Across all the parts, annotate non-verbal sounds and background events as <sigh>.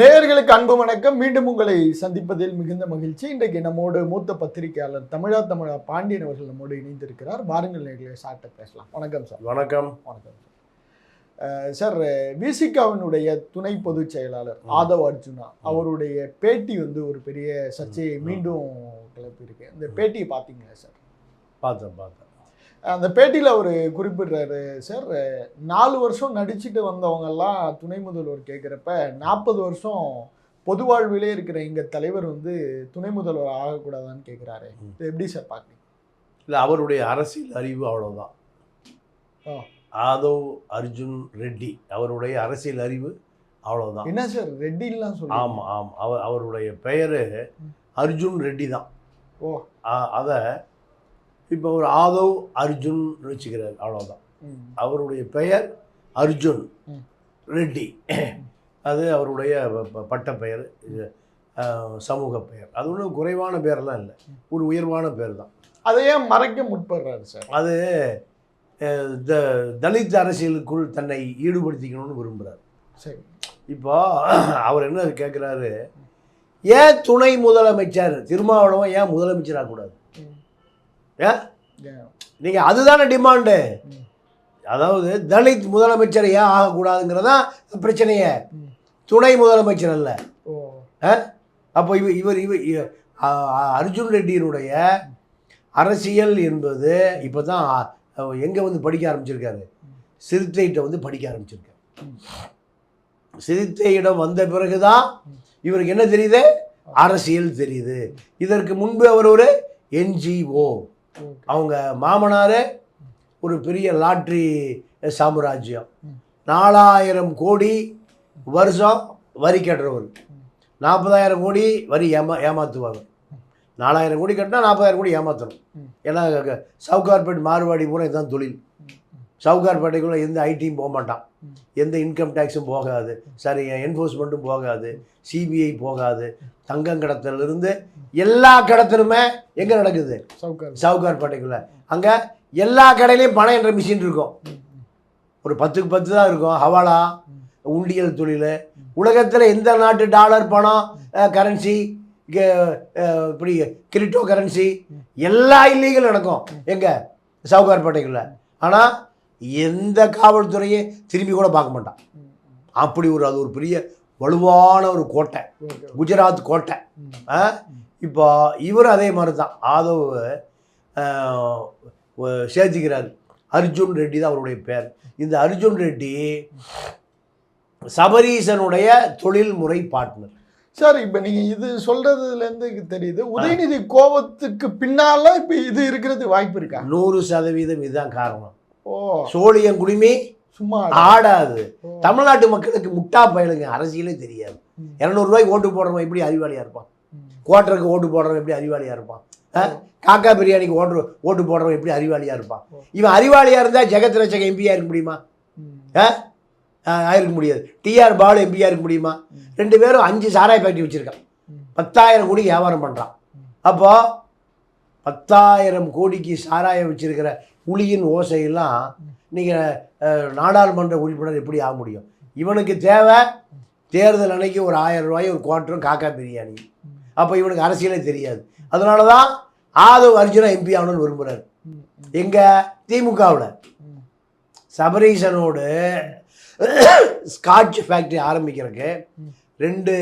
நேயர்களுக்கு அன்பு வணக்கம். மீண்டும் உங்களை சந்திப்பதில் மிகுந்த மகிழ்ச்சி. இன்றைக்கு நம்மோடு மூத்த பத்திரிகையாளர் தமிழா தமிழா பாண்டியன் அவர்கள் நம்மோடு இணைந்திருக்கிறார். வாருங்கள் நேர்களை சார்ட்ட பேசலாம். வணக்கம் சார். வணக்கம். வணக்கம் சார். சார் விசிகாவினுடைய துணை பொதுச் செயலாளர் ஆதவ் அர்ஜுனா அவருடைய பேட்டி வந்து ஒரு பெரிய சர்ச்சையை மீண்டும் கிளப்பியிருக்கு. இந்த பேட்டியை பார்த்தீங்களா சார்? பார்த்தேன் பார்த்தேன். அந்த பேட்டியில் அவர் குறிப்பிடுறாரு சார் நாலு வருஷம் நடிச்சுட்டு வந்தவங்கெல்லாம் துணை முதல்வர் கேட்குறப்ப நாற்பது வருஷம் பொது வாழ்விலே இருக்கிற எங்கள் தலைவர் வந்து துணை முதல்வர் ஆகக்கூடாதான்னு கேட்குறாரு. எப்படி சார் பார்க்குறீங்க? இல்லை அவருடைய அரசியல் அறிவு அவ்வளோதான். ஆதவ் அர்ஜுன் ரெட்டி அவருடைய அரசியல் அறிவு அவ்வளோதான் என்ன சார் ரெட்டின்லாம் சொல்லி ஆமாம் ஆமாம் அவர் அவருடைய பெயர் அர்ஜுன் ரெட்டி தான். ஓ. அதை இப்போ ஒரு ஆதவ் அர்ஜுன் வச்சுக்கிறார் அவ்வளோதான். அவருடைய பெயர் அர்ஜுன். ரெட்டி. அது அவருடைய பட்ட பெயர் சமூக பெயர். அது ஒன்றும் குறைவான பேரெல்லாம் இல்லை. ஒரு உயர்வான பேர் தான் அதை ஏன் மறைக்க முற்படுறாரு சார்? அது த தலித் அரசியலுக்குள் தன்னை ஈடுபடுத்திக்கணும்னு விரும்புகிறார் சரி. இப்போ அவர் என்ன கேட்குறாரு ஏன் துணை முதலமைச்சர் திருமாவளவன் ஏன் முதலமைச்சர் ஆகக்கூடாது ம். ஏன்? நீங்கள் அதுதானே டிமாண்டு. அதாவது தலித் முதலமைச்சர் ஏன் ஆகக்கூடாதுங்கிறதான் பிரச்சனையே. துணை முதலமைச்சர் அல்ல. அப்போ இவர் இவர் இவர் அர்ஜுன் ரெட்டியினுடைய அரசியல் என்பது இப்போ தான் எங்கே வந்து படிக்க ஆரம்பிச்சிருக்காரு? சிறுத்தைகிட்ட வந்து படிக்க ஆரம்பிச்சிருக்காரு. சிறுத்தையிடம் வந்த பிறகுதான் இவருக்கு என்ன தெரியுது? அரசியல் தெரியுது. இதற்கு முன்பு அவர் ஒரு என்ஜிஓ அவங்க மாமனார் ஒரு பெரிய லாட்ரி சாம்ராஜ்யம். நாலாயிரம் கோடி வருஷம் வரி கட்டுறவர். நாற்பதாயிரம் கோடி வரி ஏமா ஏமாற்றுவாங்க நாலாயிரம் கோடி கட்டினா நாற்பதாயிரம் கோடி ஏமாற்றணும். ஏன்னா சவுகார்பேட் மார்வாடி பூரா இதுதான் தொழில். சவுகார்பேட்டைக்குள்ளே எந்த ஐடியும் போக மாட்டான். எந்த இன்கம் டேக்ஸும் போகாது. சரி என்ஃபோர்ஸ்மெண்ட்டும் போகாது. சிபிஐ போகாது. தங்கம் கடத்தலிருந்து எல்லா கடத்தலுமே எங்கே நடக்குது? சவுக்கார் சவுகார்பேட்டைக்குள்ள. அங்கே எல்லா கடையிலையும் பணம் என்ற மிஷின் இருக்கும். ஒரு பத்துக்கு பத்து தான் இருக்கும். ஹவாலா. உண்டியல் தொழில். உலகத்தில் எந்த நாட்டு டாலர் பணம் கரன்சி இப்படி கிரிப்டோ கரன்சி எல்லா இல்லீகல் நடக்கும் எங்கே? சவுகார்பேட்டைக்குள்ள. ஆனால் எந்த காவல்துறையும் திரும்பி கூட பார்க்க மாட்டான். அப்படி ஒரு அது ஒரு பெரிய வலுவான ஒரு கோட்டை. குஜராத் கோட்டை? இப்போ இவர் அதே மாதிரி தான் ஆதவ் சேர்த்துக்கிறார் அர்ஜுன் ரெட்டி தான் அவருடைய பேர். இந்த அர்ஜுன் ரெட்டி சபரீசனுடைய தொழில்முறை பார்ட்னர். சார் இப்ப நீங்க இது சொல்றதுல இருந்து தெரியுது உதயநிதி கோபத்துக்கு பின்னால இப்ப இது இருக்கிறது வாய்ப்பு இருக்கா? நூறு சதவீதம் இதுதான் காரணம். சோழியம் குடிமி சும்மா ஆடாது. தமிழ்நாட்டு மக்களுக்கு முட்டா பயலுங்க அரசியலே தெரியாது. இரநூறுவாய்க்கு ஓட்டு போடுறவன் எப்படி அறிவாளியாக இருப்பான் ம். குவார்ட்டருக்கு ஓட்டு போடுறவன் எப்படி அறிவாளியாக இருப்பான்? காக்கா பிரியாணிக்கு ஓட்டு ஓட்டு போடுறவன் எப்படி அறிவாளியாக இருப்பான். இவன் அறிவாளியாக இருந்தால் ஜெகத் ரச்சக எம்பியாக இருக்க முடியுமா ஆயிருக்க முடியாது டிஆர் பாலு எம்பியாக இருக்க முடியுமா. ரெண்டு பேரும் அஞ்சு சாராய ஃபேக்ட்ரி வச்சுருக்கான். பத்தாயிரம் கோடி வியாபாரம் பண்ணுறான் ம். அப்போ பத்தாயிரம் கோடிக்கு சாராயம் வச்சிருக்கிற புலியின் ஓசையெல்லாம். நீங்கள் நாடாளுமன்ற உறுப்பினர் எப்படி ஆக முடியும் இவனுக்கு தேவை தேர்தல் அன்னைக்கு ஒரு ஆயிரம் ரூபாய் ஒரு குவார்ட்டரும் காக்கா பிரியாணி. அப்போ இவனுக்கு அரசியலே தெரியாது அதனால தான் ஆதவ் அர்ஜுனா எம்பி ஆகணும்னு விரும்புகிறார் ம். ம். எங்கே திமுகவில். சபரீசனோடு ஸ்காட்ச் ஃபேக்ட்ரி ஆரம்பிக்கிறதுக்கு. ரெண்டு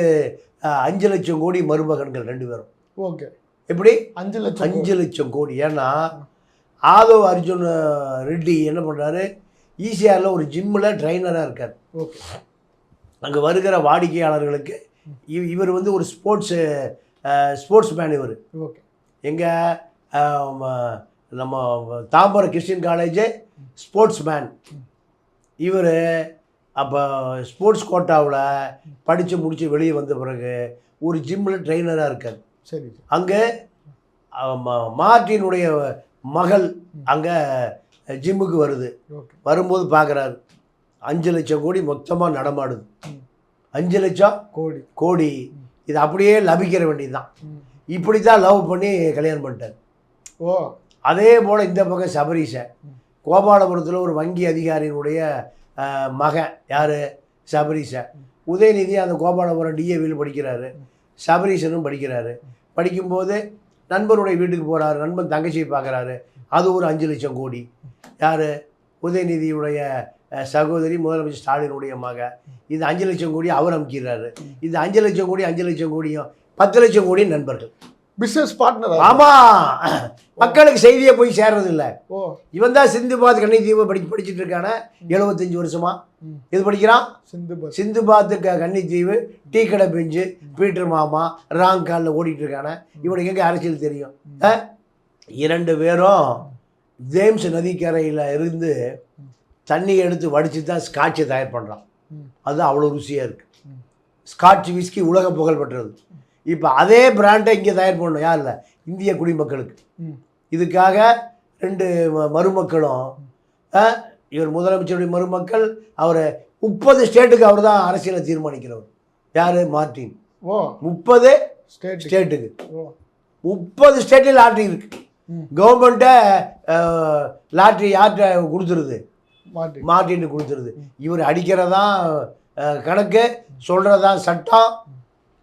அஞ்சு லட்சம் கோடி மருமகன்கள் ரெண்டு பேரும் ஓகே எப்படி அஞ்சு லட்சம் அஞ்சு லட்சம் கோடி ஏன்னா ஆதவ் அர்ஜுன் ரெட்டி என்ன பண்ணுறாரு ஈசிஆரில் ஒரு ஜிம்மில் ட்ரைனராக இருக்கார். ஓகே. அங்கே வருகிற வாடிக்கையாளர்களுக்கு இவ- இவர் வந்து ஒரு ஸ்போர்ட்ஸு ஸ்போர்ட்ஸ் மேன் இவர். ஓகே. எங்கள் நம்ம Tambaram Christian college sports man இவர் அப்போ ஸ்போர்ட்ஸ் கோட்டாவில் படித்து முடித்து வெளியே வந்த பிறகு ஒரு ஜிம்மில் ட்ரெயினராக இருக்கார். சரி அங்கே மார்ட்டினுடைய மகள் அங்கே ஜிம்முக்கு வருது. வரும்போது பார்க்குறாரு அஞ்சு லட்சம் கோடி மொத்தமாக நடமாடுது. அஞ்சு லட்சம் கோடி. கோடி. இது அப்படியே லபிக்கிற வேண்டியதுதான். ம். இப்படி தான் லவ் பண்ணி கல்யாணம் பண்ணிட்டார். ஓ. அதே போல் இந்த பக்கம் சபரீஷன் கோபாலபுரத்தில் ஒரு வங்கி அதிகாரியினுடைய மகன் யார்? சபரீஷன் உதயநிதி அந்த கோபாலபுரம் டிஏவியில் படிக்கிறாரு. சபரீசனும் படிக்கிறாரு. படிக்கும்போது நண்பருடைய வீட்டுக்கு போகிறாரு நண்பன் தங்கச்சியை பார்க்குறாரு. அது ஒரு அஞ்சு லட்சம் கோடி. யார்? உதயநிதியுடைய சகோதரி முதலமைச்சர் ஸ்டாலினுடைய மக. இது அஞ்சு லட்சம் கோடி அவர் அமைக்கிறாரு. இது அஞ்சு லட்சம் கோடி அஞ்சு லட்சம் கோடியும் பத்து லட்சம் கோடி நண்பர்கள். பிசினஸ் பார்ட்னர் ஆமா. மக்களுக்கு செய்தியே போய் சேர்றது இல்ல ஓ. இவன் தான் சிந்து பாத் கண்ணி தீவு படி படிச்சுட்டு இருக்கான எழுபத்தஞ்சு வருஷமா. இது படிக்கிறான்? சிந்து சிந்து பாத்து க கன்னித்தீவு டீ கடை பெஞ்சு பீட்டர் மாமா ராங் காலில் ஓடிட்டு இருக்கான. இவனுக்கு எங்க அரசியல் தெரியும்? இரண்டு பேரும் ஜேம்ஸ் நதிக்கரையில் இருந்து தண்ணி எடுத்து வடித்து தான் ஸ்காட்சை தயார் பண்ணுறான். அது அவ்வளோ ருசியாக இருக்கு. ம். ஸ்காட்ச் விஸ்கி உலக புகழ் பெற்றது. இப்போ அதே பிராண்டை இங்கே தயார் பண்ணணும். யார் இல்லை? இந்திய குடிமக்களுக்கு. இதுக்காக ரெண்டு மருமக்களும் இவர் முதலமைச்சருடைய மருமக்கள் அவர் முப்பது ஸ்டேட்டுக்கு அவர் தான் அரசியலை தீர்மானிக்கிறவர். யார்? மார்ட்டின். ஓ. முப்பது ஸ்டேட் ஸ்டேட்டுக்கு முப்பது ஸ்டேட்டில் லாட்ரி இருக்கு. கவர்மெண்ட்டை லாட்ரி யார்கிட்ட கொடுத்துருது? மார்ட்டின்னு கொடுத்துருது. இவர் அடிக்கிறதா அஹ், கணக்கு சொல்கிறதா சட்டம்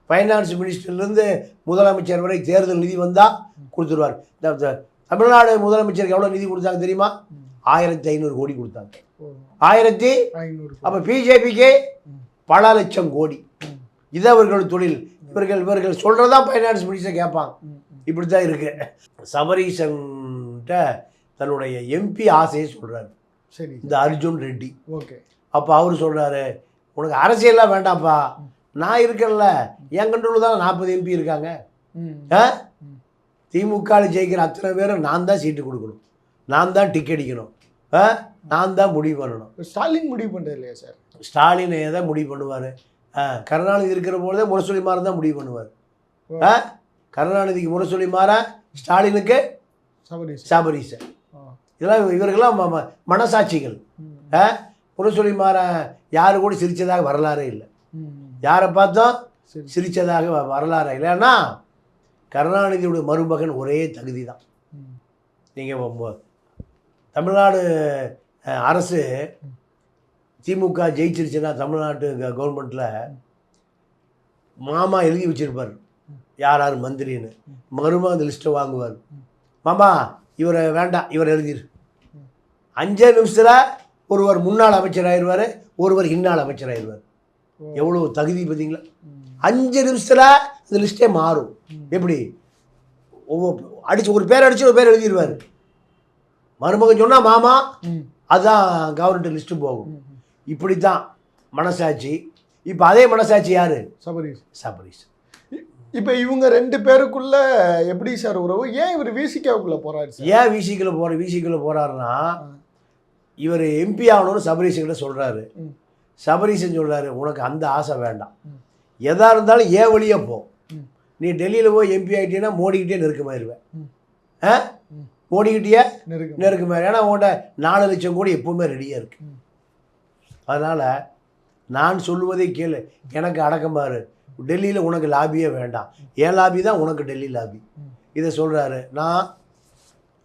ஃபைனான்ஸ் மினிஸ்டர்லேருந்து முதலமைச்சர் வரை தேர்தல் நிதி வந்தால் கொடுத்துருவார். இந்த- தமிழ்நாடு முதலமைச்சருக்கு எவ்வளோ நிதி கொடுத்தாங்க தெரியுமா? ஆயிரத்தி ஐநூறு கோடி கொடுத்தாங்க. ஆயிரத்தி அப்போ பிஜேபிக்கு. பல லட்சம் கோடி. இது அவர்கள் தொழில். இவர்கள் இவர்கள் சொல்கிறதா ஃபைனான்ஸ் மினிஸ்டர் கேட்பாங்க. இப்படி தான் இருக்கு. சபரீசன்ட்ட தன்னுடைய எம்பி ஆசையை சொல்கிறாரு சரி. இந்த அர்ஜுன் ரெட்டி. ஓகே. அப்போ அவர் சொல்கிறாரு உனக்கு அரசியல்லாம் வேண்டாம்ப்பா. நான் இருக்கேன்ல. என் கண்ட்ரோல் தான் நாற்பது எம்பி இருக்காங்க. ஆ. திமுகவில் ஜெயிக்கிற அத்தனை பேரும் நான் தான் சீட்டு கொடுக்கணும். நான் தான் டிக் அடிக்கணும். ஆ? நான் தான் முடிவு பண்ணணும். ஸ்டாலின் முடிவு பண்ணுறது இல்லையா சார்? ஸ்டாலினை தான் முடிவு பண்ணுவார்? கருணாநிதி இருக்கிற பொழுதே முரசொலி மாறன் தான் முடிவு பண்ணுவார். ஆ? கருணாநிதிக்கு முரசொலி மாறா ஸ்டாலினுக்கு சபரீசன். ஆ. இதெல்லாம் இவர்கள்லாம் மனசாட்சிகள். ஆ? முரசொலி மாற யாரு கூட சிரித்ததாக வரலாறே இல்லை. யாரை பார்த்தோம் சரி. சிரித்ததாக வரலாறு. இல்லைன்னா கருணாநிதியுடைய மருமகன் ஒரே தகுதி தான் நீங்கள் தமிழ்நாடு அரசு திமுக ஜெயிச்சிருச்சுன்னா தமிழ்நாட்டு கவர்மெண்ட்டில் மாமா எழுதி வச்சிருப்பார். யார் யார் மந்திரின்னு. மருமகன் அந்த லிஸ்ட்டை வாங்குவார். மாமா இவரை வேண்டாம் இவர் எழுதிரு. அஞ்சே நிமிஷத்தில் ஒருவர் முன்னாள் அமைச்சர் ஆயிடுவார் ஒருவர் இன்னாள் அமைச்சர் ஆயிடுவார். எவ்வளோ தகுதி பார்த்தீங்களா? அஞ்சு நிமிஷத்தில் இந்த லிஸ்ட்டே மாறும். எப்படி? ஒவ்வொரு அடிச்சு ஒரு பேர் அடிச்சு ஒரு பேர் எழுதிடுவார் மருமகன் சொன்னால் மாமா அதுதான் கவர்மெண்ட் லிஸ்ட்டு போகும். இப்படி தான் மனசாட்சி. இப்போ அதே மனசாட்சி யார்? சபரிஸ் சபரீஸ் இப்போ இவங்க ரெண்டு பேருக்குள்ள எப்படி சார் உறவு? ஏன் இவர் விசிகாவுக்குள்ள போறாரு சார்? ஏன் விசிக்குள்ள போகிற விசிக்குள்ள போகிறாருன்னா. இவர் எம்பி ஆகணும்னு சபரீஷன்கிட்ட சொல்கிறாரு ம். சபரீஷன் சொல்கிறாரு உனக்கு அந்த ஆசை வேண்டாம் ம். எதா இருந்தாலும் ஏன் வழியே போ. நீ டெல்லியில் போய் எம்பி ஆகிட்டீங்கன்னா மோடிக்கிட்டே நெருக்கமாயிருவேன். ஆ. மோடிக்கிட்டே நெருக்கம் நெருக்கமாக ஏன்னா உங்கள்கிட்ட நாலு லட்சம் கோடி எப்பவுமே ரெடியாக இருக்கு ம். அதனால் நான் சொல்லுவதை கேளு எனக்கு அடக்கமாறு டெல்லியில் உனக்கு லாபியே வேண்டாம் என் லாபி தான் உனக்கு டெல்லி லாபி. இதை சொல்கிறாரு நான்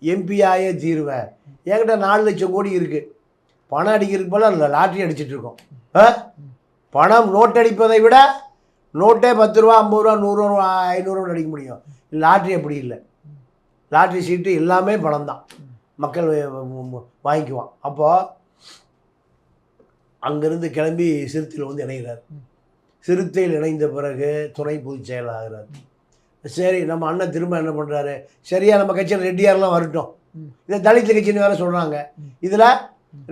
எம்பியாயே தீருவேன் என்கிட்ட நாலு லட்சம் கோடி இருக்குது பணம் அடிக்கிறதுக்கு அதில் லாட்ரி அடிச்சிட்டு இருக்கோம். ஆ? பணம் நோட் அடிப்பதை விட நோட்டே பத்து ரூபா ஐம்பது ரூபா நூறுரூவா ஐநூறுரூவா அடிக்க முடியும். லாட்ரி அப்படி இல்லை. லாட்ரி சீட்டு எல்லாமே பணம் தான். மக்கள் வாங்கிக்குவான். அப்போது அங்கேருந்து கிளம்பி சிறுத்தையில் வந்து இணைகிறார். சிறுத்தையில் இணைந்த பிறகு துணை பொதுச் செயலாகிறார் சரி நம்ம அண்ணன் திரும்ப என்ன பண்ணுறாரு சரியா நம்ம கட்சியில் ரெட்டியார்லாம் வரட்டும். இதை தலித் கட்சின்னு வேறு சொல்கிறாங்க இதில்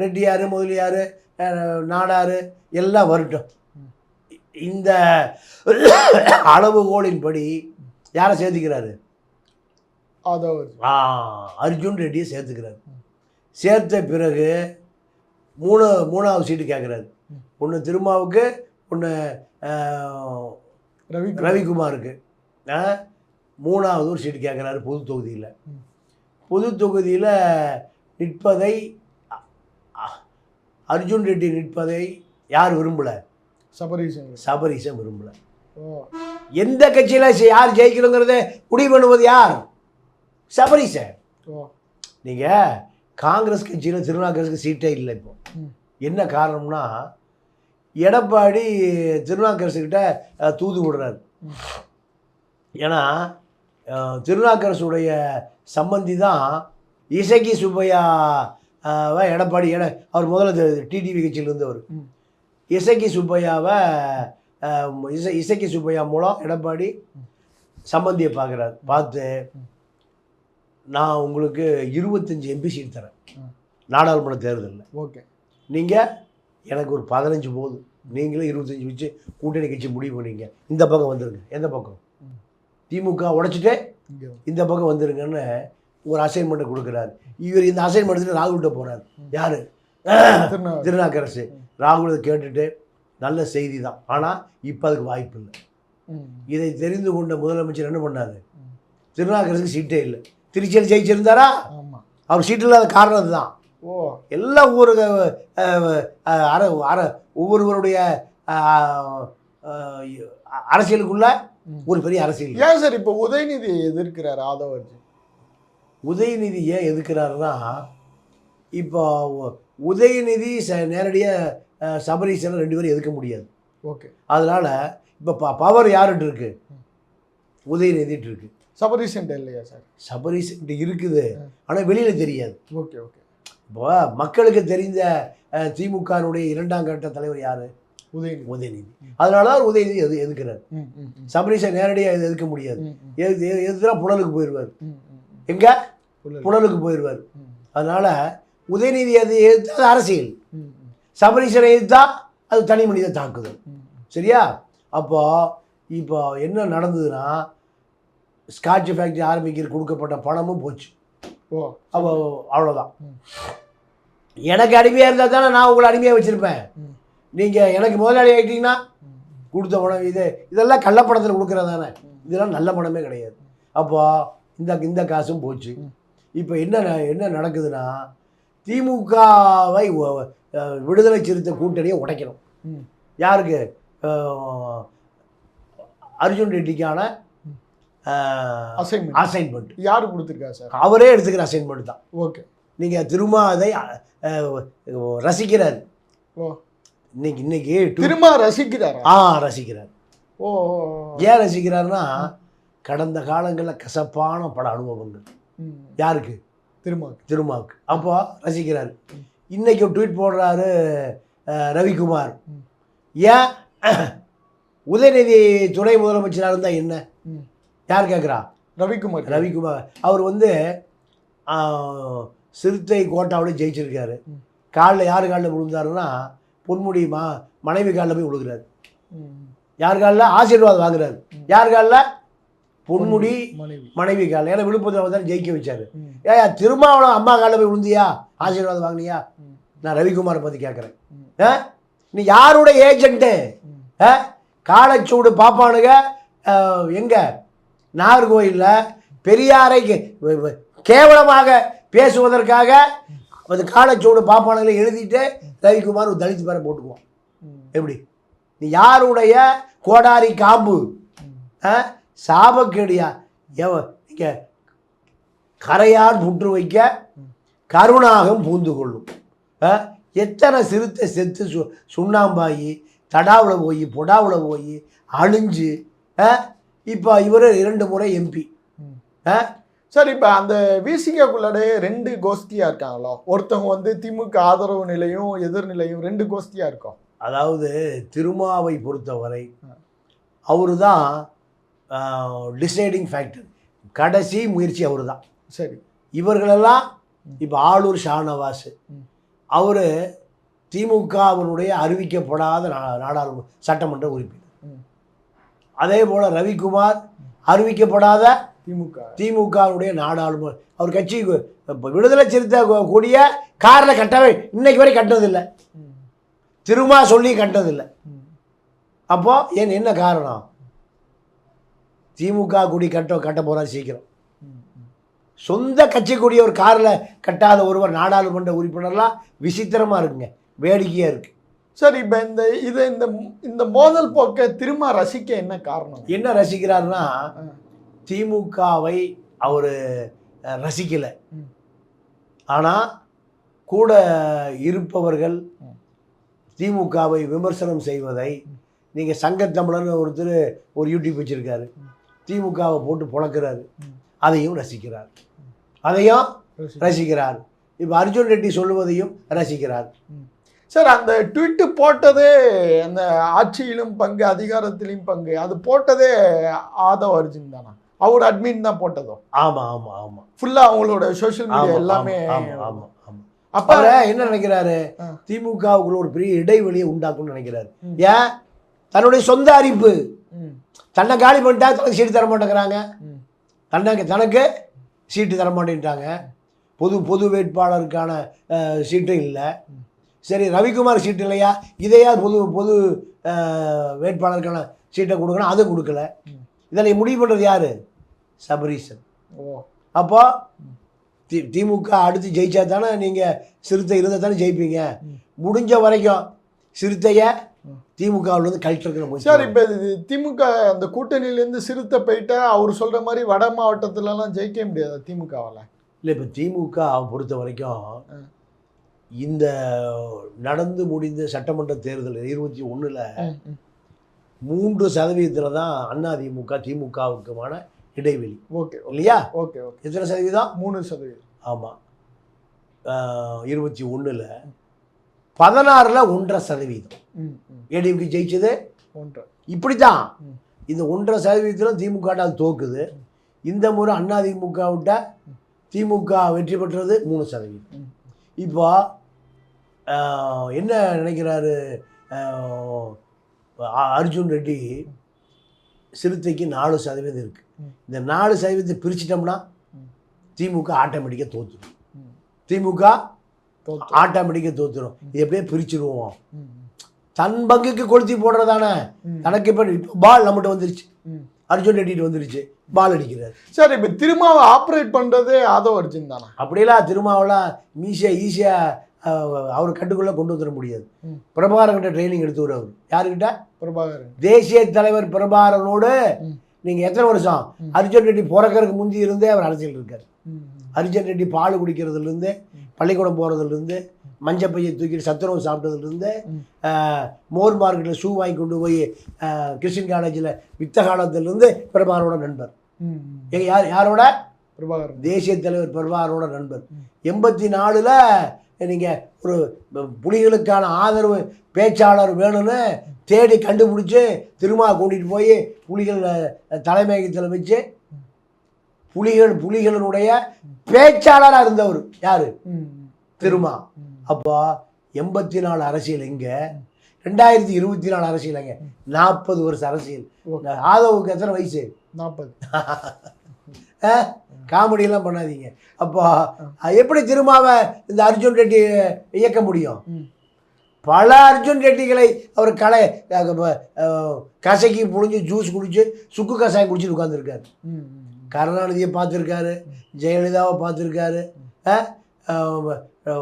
ரெட்டியார் முதலியார் நாடார் எல்லாம் வரட்டும். இந்த அளவுகோலின்படி யாரை சேர்த்துக்கிறாரு அர்ஜுன் ரெட்டியை சேர்த்துக்கிறாரு சேர்த்த பிறகு மூணு மூணாவது சீட்டு கேட்குறாரு. ஒன்று திருமாவுக்கு ஒன்று ரவி ரவிக்குமாருக்கு மூணாவது ஒரு சீட்டு கேட்குறாரு பொது தொகுதியில். பொது தொகுதியில் நிற்பதை அர்ஜுன் ரெட்டி நிற்பதை யார் விரும்பலை? சபரீசன். சபரீசன் விரும்பலை. எந்த கட்சியில் யார் ஜெயிக்கணுங்கிறத முடிவு பண்ணுவது யார்? சபரீசன். நீங்கள் காங்கிரஸ் கட்சியில் திருநாக்கரசுக்கு சீட்டே இல்லை இப்போ. என்ன காரணம்னா எடப்பாடி திருநாக்கரசுக்கிட்ட தூது விடுறாரு. ஏன்னா திருநாக்கரசுடைய சம்பந்தி தான் இசக்கி சுப்பையா எடப்பாடி எட அவர் முதல்ல டிடிவி கட்சியில் இருந்தவர் ம். இசக்கி சுப்பையாவை இசை இசக்கி சுப்பையா மூலம் எடப்பாடி சம்பந்தியை பார்க்குறாரு. பார்த்து நான் உங்களுக்கு இருபத்தஞ்சி எம்பி சீட் தரேன். நாடாளுமன்ற தேர்தலில். ஓகே. நீங்கள் எனக்கு ஒரு பதினஞ்சு போதும். நீங்களும் இருபத்தஞ்சி வச்சு கூட்டணி கட்சி முடிவு பண்ணீங்க. இந்த பக்கம் வந்துருங்க. எந்த பக்கம். திமுக உடைச்சிட்டு இந்த பக்கம் வந்துருங்கன்னு ஒரு அசைன்மெண்ட்டை கொடுக்குறாரு. இவர் இந்த அசைன்மெண்ட் ராகுல்கிட்ட போகிறார் யார்? திருநாக்கரசு ராகுல் கேட்டுட்டு நல்ல செய்தி தான் ஆனால் இப்போ அதுக்கு வாய்ப்பு இல்லை. இதை தெரிந்து கொண்ட முதலமைச்சர் என்ன பண்ணார். திருநாக்கரசுக்கு சீட்டே இல்லை. திருச்சியில் ஜெயிச்சிருந்தாரா? அவர் சீட்டு இல்லாத காரணம் அதுதான். ஓ. எல்லா அஹ், அர அர ஒவ்வொருவருடைய அரசியலுக்குள்ள. ஒரு பெரிய அரசியல் ஏன் சார் இப்போ உதயநிதி எதிர்க்கிறார் ஆதவர்ஜி உதயநிதி ஏன் எதுக்குறாருன்னா இப்போ உதயநிதி ச நேரடியாக சபரீசன் ரெண்டு பேரும் எதுக்க முடியாது. ஓகே. அதனால் இப்போ ப பவர் யார்கிட்ட இருக்கு? உதயநிதிட்டு இருக்கு. சபரிசன் இல்லையா சார்? சபரீசன் இருக்குது. ஆனால் வெளியில் தெரியாது. Okay okay. இப்போ மக்களுக்கு தெரிந்த திமுகனுடைய இரண்டாம் கட்ட தலைவர் யார்? உதயநிதி. உதயநிதி. அதனால தான் உதயநிதி எது எதுக்குறாரு. ம் ம் ம். சபரீசை நேரடியாக எது எதுக்க முடியாது. எது எது- எதுனா புழலுக்கு போயிடுவார். எங்க. புழலுக்கு போயிடுவார் அதனால உதயநிதி எது எதிர்த்தா அது அரசியல். ம், ம், சபரீசனை எதிர்த்தா அது தனி மனித தாக்குதல். சரியா? அப்போ இப்போ என்ன நடந்ததுன்னா ஸ்காட்ச் ஃபேக்டரி ஆரம்பிக்கிற கொடுக்கப்பட்ட பணமும் போச்சு. ஓ அப்போ அவ்வளோதான். எனக்கு அடிமையாக இருந்தால் தானே நான் உங்களை அடிமையாக வச்சுருப்பேன். நீங்கள் எனக்கு முதலாளி ஆகிட்டீங்கன்னா கொடுத்த பணம் இது இதெல்லாம் கள்ளப்பணத்தில் கொடுக்குறது தானே. இதெல்லாம் நல்ல பணமே கிடையாது. அப்போ இந்த இந்த காசும் போச்சு. இப்போ என்ன என்ன நடக்குதுன்னா திமுகவை விடுதலை சிறுத்தை கூட்டணியை உடைக்கணும். யாருக்கு? அர்ஜுன் ரெட்டிக்கான. அசைன்மெண்ட் அசைன்மெண்ட் யாரு கொடுத்துருக்கா சார்? அவரே எடுத்துக்கிற அசைன்மெண்ட் தான். ஓகே. நீங்கள் திரும்ப அதை ரசிக்கிறார். ஓ. இன்னைக்கு இன்னைக்கு திரும்ப ரசிக்கிறாரா? ஆ ரசிக்கிறார். ஓ. ஏன் ரசிக்கிறாருன்னா கடந்த காலங்களில் கசப்பான பல அனுபவங்கள். யாருக்கு? திரும்ப திருமாவுக்கு. அப்போ ரசிக்கிறார். இன்னைக்கு ட்வீட் போடுறாரு ரவிக்குமார். ஏன்? உதயநிதி துணை முதலமைச்சராக இருந்தால் என்ன. யார் கேட்குறா ரவிக்குமார் ரவிக்குமார். அவர் வந்து சிறுத்தை கோட்டாவில் ஜெயிச்சிருக்காரு. காலில் யார் காலில் விழுந்தாருன்னா பொன்முடி மா மனைவி காலில் போய் விழுகிறாரு. யார் காலில்? ஆசீர்வாதம் வாங்குறாரு. யார் காலில்? பொன்முடி மனைவி. காலில் ஏன்னா விழுப்புரத்தில் தான் ஜெயிக்க வச்சாரு. ஏயா திருமாவளம் அம்மா காலில் போய் விழுந்தியா? ஆசீர்வாதம் வாங்கினியா? நான் ரவிக்குமாரை பற்றி கேட்குறேன் ஆ நீ யாரோட ஏஜென்ட்டு. ஆ காலச்சூடு பாப்பானுங்க எங்க? நாகர்கோயிலில் பெரியாரை கேவலமாக பேசுவதற்காக அது காலச்சூடு பாப்பானுங்களை எழுதிட்டு ரவிக்குமார் ஒரு தலித் பேரை போட்டுக்குவான். எப்படி? நீ யாருடைய கோடாரி காம்பு? சாபக்கேடியா? எவ இங்கே கரையார் புற்று வைக்க கருணாகம் பூந்து கொள்ளும்? எத்தனை சிறுத்தை செத்து சு சுண்ணாம்பாயி தடாவில் போய் பொடாவில் போய் அழிஞ்சு இப்போ இவர் இரண்டு முறை எம்பி சார் இப்போ அந்த விசிகாக்குள்ளாடே ரெண்டு கோஷ்டியா இருக்காங்களோ? ஒருத்தவங்க வந்து திமுக ஆதரவு நிலையும் எதிர்நிலையும் ரெண்டு கோஷ்டியா இருக்கும் அதாவது திருமாவை பொறுத்தவரை அவரு தான் டிசைடிங் ஃபேக்டர் கடைசி முயற்சி அவர் தான் சரி. இவர்களெல்லாம் இப்போ ஆளூர் ஷானவாஸ். அவர் திமுகவினுடைய அறிவிக்கப்படாத நாடாளுமன்ற சட்டமன்ற உறுப்பினர். அதே போல் ரவிக்குமார் அறிவிக்கப்படாத திமுக. திமுகவுடைய நாடாளுமன்ற அவர் கட்சி விடுதலை சிறுத்தை கொடிய காரில் கட்டவே இன்னைக்கு வரை கட்டதில்லை ம், திருமா சொல்லி கட்டதில்லை ம், அப்போ ஏன் என்ன காரணம்? திமுக கொடி கட்ட கட்ட போகிறார் சீக்கிரம். சொந்த கட்சி கொடிய ஒரு காரில் கட்டாத ஒருவர் நாடாளுமன்ற உறுப்பினர்லாம் விசித்திரமாக இருக்குங்க. வேடிக்கையாக இருக்குது சார் இப்போ இந்த இது இந்த இந்த மோதல் போக்க திரும்ப ரசிக்க என்ன காரணம்? என்ன ரசிக்கிறாருன்னா திமுகவை அவர் ரசிக்கலை. ஆனால் கூட இருப்பவர்கள். திமுகவை விமர்சனம் செய்வதை நீங்கள் சங்கத்தமிழர்னு ஒருத்தர் ஒரு யூடியூப் வச்சுருக்காரு. திமுகவை போட்டு புழக்கிறாரு. அதையும் ரசிக்கிறார். அதையும் ரசிக்கிறார். இப்போ அர்ஜுன் ரெட்டி சொல்லுவதையும் ரசிக்கிறார். சார் அந்த ட்வீட் போட்டதே அந்த ஆட்சியிலும் பங்கு அதிகாரத்திலும் பங்கு அது போட்டதே ஆதவ் அர்ஜுன் தானா? அவர் அட்மின் தான் போட்டதோ? ஆமாம் ஆமாம் ஆமாம் ஃபுல்லா அவங்களோட சோஷியல் மீடியா எல்லாமே ஆமாம் அப்ப என்ன நினைக்கிறாரு. திமுகவுக்குள்ள ஒரு பெரிய இடைவெளியை உண்டாக்கும்னு நினைக்கிறாரு. ஏன்? தன்னுடைய சொந்த அறிப்பு. தன்னை காலி பண்ணிட்டா தனக்கு சீட்டு தர மாட்டேங்கிறாங்க. ம், தனக்கு சீட்டு தர மாட்டேன்ட்டாங்க. பொது பொது வேட்பாளருக்கான சீட்டும் இல்லை. சரி ரவிக்குமார் சீட்டு இல்லையா? இதையா பொது பொது வேட்பாளருக்கான சீட்டை கொடுக்கணும். அதை கொடுக்கல. இதில் முடிவு பண்ணுறது யார்? சபரீசன். ஓ. அப்போ தி திமுக அடுத்து ஜெயிச்சா தானே நீங்கள் சிறுத்தை இருந்தால் தானே ஜெயிப்பீங்க. முடிஞ்ச வரைக்கும் சிறுத்தையை திமுகவிலேருந்து கழட்டுறதுக்கு சார் முயற்சி இப்ப இது திமுக அந்த கூட்டணியில இருந்து சிறுத்தை போயிட்டா அவர் சொல்ற மாதிரி வட மாவட்டத்துல எல்லாம் ஜெயிக்க முடியாது திமுகவால. இல்லை இப்போ திமுக பொறுத்த வரைக்கும். இந்த நடந்து முடிந்த சட்டமன்ற தேர்தல் இருபத்தி ஒன்றில் மூன்று சதவீதத்தில் தான் அண்ணா திமுக திமுகவுக்குமான இடைவெளி. ஓகே இல்லையா? Okay okay. எத்தனை சதவீதம்? மூணு சதவீதம். ஆமாம் இருபத்தி ஒன்றில் பதினாறில் ஒன்றரை சதவீதம். ஏடிஎம்கே ஜெயிச்சது ஒன்று இப்படி தான். இந்த ஒன்றரை சதவீதத்தில் திமுக அது தோக்குது இந்த முறை அண்ணா திமுக விட்ட திமுக வெற்றி பெற்றது மூணு சதவீதம். இப்போ என்ன நினைக்கிறாரு அர்ஜுன் ரெட்டி சிறுத்தைக்கு நாலு சதவீதம் இருக்குது. இந்த நாலு சதவீதத்தை பிரிச்சிட்டோம்னா. திமுக ஆட்டோமேட்டிக்காக தோத்துடும் ம். திமுக. ஆட்டோமேட்டிக்காக தோத்துடும் இது எப்படியே பிரிச்சிருவோம். தன் பங்குக்கு கொளுத்தி போடுறதானே. தனக்கு இப்போ பால் நம்மகிட்ட வந்துருச்சு. அர்ஜுன் ரெட்டிட்டு வந்துருச்சு. பால் அடிக்கிறார். சார் இப்ப திருமாவை ஆப்ரேட் பண்றதே ஆதவ் அர்ஜுன் தானா? அப்படியெல்லாம் திருமாவெல்லாம் ஈஸியாக ஈஸியாக அவர் கட்டுக்குள்ளே கொண்டு வந்துட முடியாது. பிரபாகரன்கிட்ட ட்ரைனிங் எடுத்துவர் அவர் யாருக்கிட்ட? பிரபாகரன். தேசிய தலைவர் பிரபாகரனோடு. நீங்கள் எத்தனை வருஷம். அர்ஜுன் ரெட்டி பிறக்கறதுக்கு முந்தி இருந்தே அவர் அரசியல் இருக்கார். அர்ஜுன் ரெட்டி பால் குடிக்கிறதுலேருந்து பள்ளிக்கூடம் போகிறதுலேருந்து மஞ்சள் பையை தூக்கிட்டு சத்துணவு சாப்பிட்டதுலேருந்து. மோர் மார்க்கெட்டில் ஷூ வாங்கி கொண்டு போய் கிறிஸ்டின் காலேஜில் வித்த காலத்திலேருந்து பிரபாகரோட நண்பர். எங்க யார் யாரோட பிரபாகரன் தேசிய தலைவர் பிரபாகரோட நண்பர். எண்பத்தி நாலில் நீங்கள் ஒரு புலிகளுக்கான ஆதரவு பேச்சாளர் வேணும்னு தேடி கண்டுபிடிச்சி திருமா கூட்டிகிட்டு போய் புலிகள் தலைமையகத்தில் வச்சு புலிகள் புலிகளினுடைய பேச்சாளராக இருந்தவர் யார்? திருமா. அப்போ எண்பத்தி நாலு அரசியல் எங்கே? ரெண்டாயிரத்தி இருபத்தி நாலு அரசியல் எங்கே? நாற்பது வருஷம் அரசியல். ஆதவுக்கு எத்தனை வயசு? நாற்பது? <laughs> காமெடியெல்லாம் பண்ணாதீங்க. அப்போ எப்படி திருமாவை இந்த அர்ஜுன் ரெட்டி இயக்க முடியும். பல அர்ஜுன் ரெட்டிகளை அவர் அஹ், கசக்கி புழிஞ்சு ஜூஸ் குடிச்சு சுக்கு கசாயம் குடிச்சிட்டு உட்காந்துருக்காரு கருணாநிதியை பார்த்துருக்காரு ஜெயலலிதாவை பார்த்துருக்காரு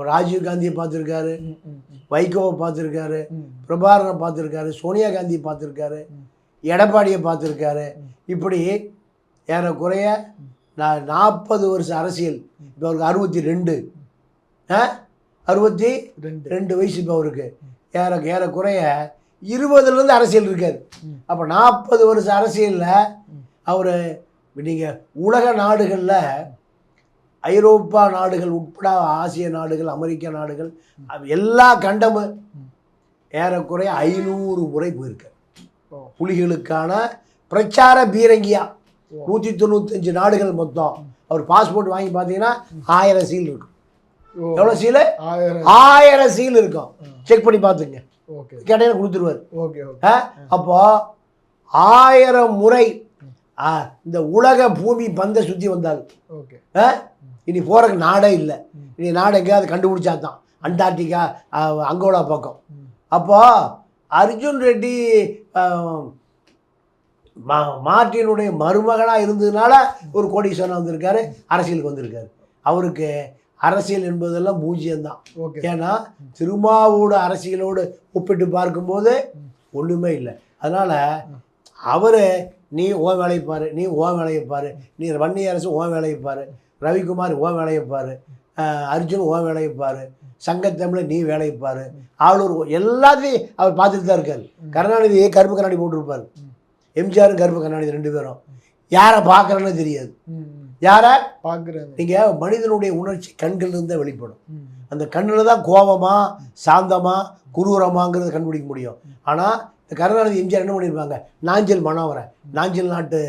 ராஜீவ் காந்தியை பார்த்துருக்காரு வைகோவை பார்த்துருக்காரு ம். பிரபாகரனை பார்த்துருக்காரு சோனியா காந்தியை பார்த்துருக்காரு. எடப்பாடியை பார்த்துருக்காரு. இப்படி ஏறக்குறைய நான் நாற்பது வருஷம் அரசியல் இப்போ அவருக்கு அறுபத்தி ரெண்டு அறுபத்தி ரெண்டு ரெண்டு வயசு இப்போ அவருக்கு ஏற ஏறக்குறைய இருபதுலேருந்து அரசியல் இருக்காரு ம். அப்போ நாற்பது வருஷம் அரசியலில். அவர் நீங்கள் உலக நாடுகளில் ஐரோப்பா நாடுகள் உட்பட ஆசிய நாடுகள் அமெரிக்க நாடுகள் எல்லா கண்டமும். ஏறக்குறைய ஐநூறு முறை போயிருக்கார் ஓ. புலிகளுக்கான பிரச்சார பீரங்கியா. நூற்றி தொண்ணூத்தஞ்சு நாடுகள் மொத்தம். அவர் பாஸ்போர்ட் வாங்கி பார்த்தீங்கன்னா ஆயிரம் சீல் இருக்கும். எவ்வளோ சீலு? ஆயிரம். சீல் இருக்கும். செக் பண்ணி பார்த்துங்க கேட்டீங்கன்னா கொடுத்துருவார். ஓகே? அப்போ ஆயிரம் முறை இந்த உலக பூமி பந்தை சுற்றி வந்தால் ஓகே? இனி போகிறக்கு நாடே இல்லை. இனி நாடு எங்கேயாவது கண்டுபிடிச்சா தான் அண்டார்டிகா அங்கோலா பக்கம். ம். அப்போ அர்ஜுன் ரெட்டி மா- மார்ட்டினுடைய மருமகனாக இருந்ததுனால ஒரு கோடீஸ்வரன் வந்திருக்காரு அரசியலுக்கு வந்திருக்காரு. அவருக்கு அரசியல் என்பதெல்லாம் பூஜ்ஜியம்தான். ஓகே. ஏன்னா திருமாவோட அரசியலோடு ஒப்பிட்டு பார்க்கும்போது ஒன்றுமே இல்லை. அதனால் அவர் நீ ஓ வேலையை பாரு நீ ஓ வேலையை பாரு நீ வன்னி அரசு ஓ வேலையை பாரு ரவிக்குமார் ஓ வேலையை பாரு அர்ஜுன் உன் வேலையை பாரு சங்கத்தமிழில் நீ வேலையை பாரு ஆளூர் எல்லாத்தையும் அவர் பார்த்துட்டு தான் இருக்காரு. கருணாநிதி கருப்பு கண்ணாடி போட்டிருப்பார்? எம்ஜிஆரும் கருப்பு கண்ணாடி ரெண்டு பேரும். யாரை பார்க்குறேன்னு தெரியாது. யாரை? பாக்குறேன் நீங்கள் மனிதனுடைய உணர்ச்சி கண்கள்லேருந்து தான் வெளிப்படும். அந்த கண்ணில் தான் கோபமா சாந்தமா குரூரமாங்கிறத கண்டுபிடிக்க முடியும். ஆனால் இந்த கருணாநிதி எம்ஜிஆர் என்ன பண்ணியிருப்பாங்க நாஞ்சல் மனோகரன் நாஞ்சல் நாட்டு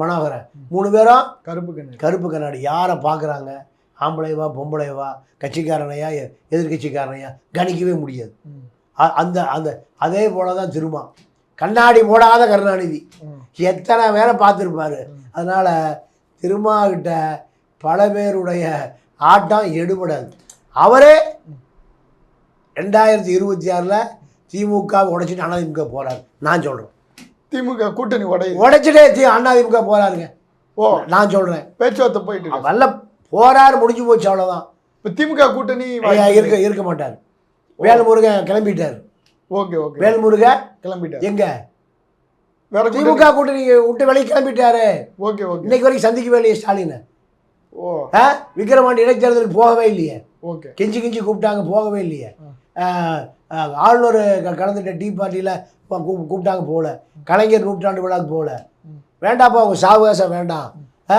மனோகரன். மூணு பேரும் கருப்பு கண்ணு கருப்பு கண்ணாடி. யாரை பார்க்குறாங்க ஆம்பளைவா பொம்பளைவா கட்சிக்காரனையா எ- எதிர்க்கட்சிக்காரனையா? கணிக்கவே முடியாது. அந்த அந்த அதே போல தான் திருமா. கண்ணாடி போடாத கருணாநிதி. எத்தனை பேரை பார்த்துருப்பாரு? அதனால் திருமாகிட்ட பல பேருடைய ஆட்டம் எடுபடாது. அவரே ரெண்டாயிரத்தி இருபத்தி ஆறில் திமுக உடைச்சிட்டு அதிமுக போகிறாரு நான் சொல்கிறேன் திமுக கூட்டணி உடையுது உடைச்சிட்டே தி அதிமுக போகிறாருங்க ஓ. நான் சொல்கிறேன் பேச்சுவார்த்தை போயிட்டு. வல்ல போறாரு முடிஞ்சு போச்சு அவ்வளோதான் இப்ப திமுக கூட்டணி இருக்க இருக்க. மாட்டார். வேல்முருகன் கிளம்பிட்டார். Okay okay. வேல்முருகன் கிளம்பிட்டார். எங்க? வேற திமுக கூட்டணி விட்டு வெளியே கிளம்பிட்டாரு. Okay okay. இன்னைக்கு வரைக்கும் சந்திக்கவே இல்லையே ஸ்டாலின். ஓ. ஆ? விக்கிரவாண்டி இடைத்தேர்தலுக்கு போகவே இல்லையே. ஓகே. கெஞ்சி கெஞ்சி கூப்பிட்டாங்க போகவே இல்லையே. ஆளுநர் கலந்துட்ட டீ பார்ட்டியில் கூப்பிட்டாங்க போகல கலைஞர் நூற்றாண்டு விழாக்கு போகல. வேண்டாப்பா உங்கள் சாவகாசம் வேண்டாம். ஆ?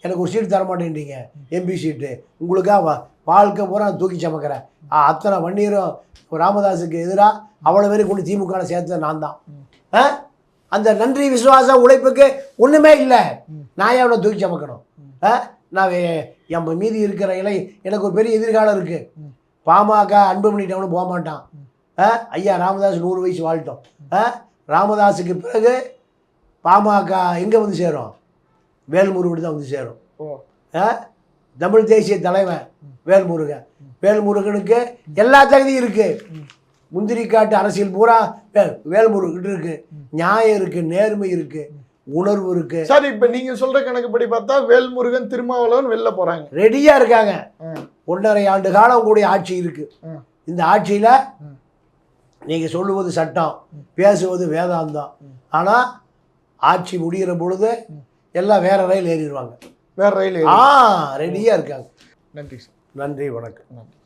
எனக்கு ஒரு சீட்டு தர மாட்டேன்றீங்க. MP seat. உங்களுக்காக வாழ்க்கை பூரா நான் தூக்கி சமக்கிறேன். அத்தனை வன்னியரும் ராமதாஸுக்கு எதிராக அவ்வளோ பேரும் கொண்டு திமுக சேர்த்தது நான் தான். அந்த நன்றி விசுவாசம் உழைப்புக்கு ஒன்றுமே இல்லை. நான் அவனை தூக்கி சமக்கணும்? நான் என் மீதி இருக்கிற இலை எனக்கு ஒரு பெரிய எதிர்காலம் இருக்குது பாமக அன்பு பண்ணிட்டவனும் போக மாட்டான். ஆ? ஐயா ராமதாஸ் நூறு வயசு வாழ்த்தோம். ஆ? ராமதாஸுக்கு பிறகு பாமக எங்கே வந்து சேரும்? வேல்முருகன் தான் வந்து சேரும். தமிழ் தேசிய தலைவன் வேல்முருகன். வேல்முருகனுக்கு எல்லா தகுதியும் இருக்கு. முந்திரி காட்டு அரசியல் பூரா வே- வேல்முருகன் இருக்கு. நியாயம் இருக்கு நேர்மை இருக்கு. உணர்வு இருக்கு. சார் இப்ப நீங்க சொல்ற கணக்குப்படி பார்த்தா வேல்முருகன் திருமாவளவன் வெளில போறாங்க. ரெடியா இருக்காங்க. ஒன்றரை ஆண்டு காலம் கூடிய ஆட்சி இருக்கு. இந்த ஆட்சியில. நீங்க சொல்லுவது சட்டம் பேசுவது வேதாந்தம். ஆனா ஆட்சி முடிகிற பொழுது எல்லாம் வேற ரயில் ஏறிடுவாங்க. வேற ரயில் ஆ ரெடியா இருக்காங்க. நன்றி சார். நன்றி வணக்கம். நன்றி.